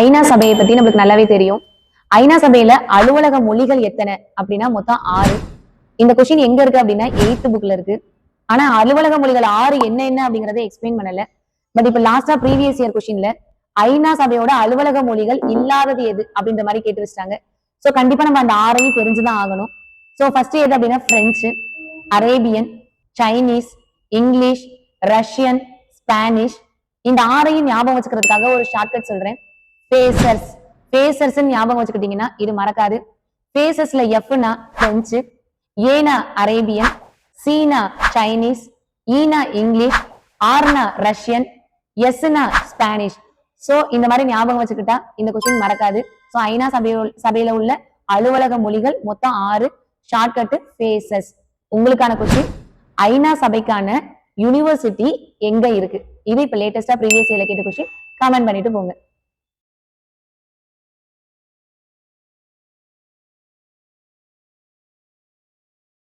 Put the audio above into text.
ஐநா சபையை பத்தி நம்மளுக்கு நல்லாவே தெரியும். ஐநா சபையில அலுவலக மொழிகள் எத்தனை அப்படின்னா மொத்தம் ஆறு. இந்த கொஸ்டின் எங்க இருக்கு அப்படின்னா எயித்து புக்ல இருக்கு. ஆனா அலுவலக மொழிகள் ஆறு என்ன என்ன அப்படிங்கறத எக்ஸ்பிளைன் பண்ணல. பட் இப்ப லாஸ்டா ப்ரீவியஸ் இயர் கொஸ்டின்ல ஐநா சபையோட அலுவலக மொழிகள் இல்லாதது எது அப்படின்ற மாதிரி கேட்டு வச்சிட்டாங்க. சோ கண்டிப்பா நம்ம அந்த ஆறையும் தெரிஞ்சுதான் ஆகணும். சோ ஃபர்ஸ்ட் எது அப்படின்னா French Arabian Chinese English Russian Spanish இந்த ஆறையும் ஞாபகம் வச்சுக்கிறதுக்காக ஒரு ஷார்ட்கட் சொல்றேன். பேசர்ஸ் பேசர்ஸ் ஞாபகம் வச்சுக்கிட்டீங்கன்னா இது மறக்காது. பேசஸ்ல எஃப்னா பிரெஞ்சு ஏனா அரேபியன் சீனா சைனீஸ் ஈனா இங்கிலீஷ் ஆர்னா ரஷ்யன் எஸ்னா ஸ்பானிஷ் சோ இந்த மாதிரி ஞாபகம் வச்சுக்கிட்டா இந்த கொஸ்டின் மறக்காது. சோ ஐநா சபையோ சபையில உள்ள அலுவலக மொழிகள் மொத்தம் ஆறு. ஷார்ட்கட் ஃபேசஸ் உங்களுக்கான கொஸ்டின் ஐநா சபைக்கான யூனிவர்சிட்டி எங்க இருக்கு? இது இப்ப லேட்டஸ்டா ப்ரீவியஸ் இயர்ல கேட்ட கொஸ்டின் கமெண்ட் பண்ணிட்டு போங்க.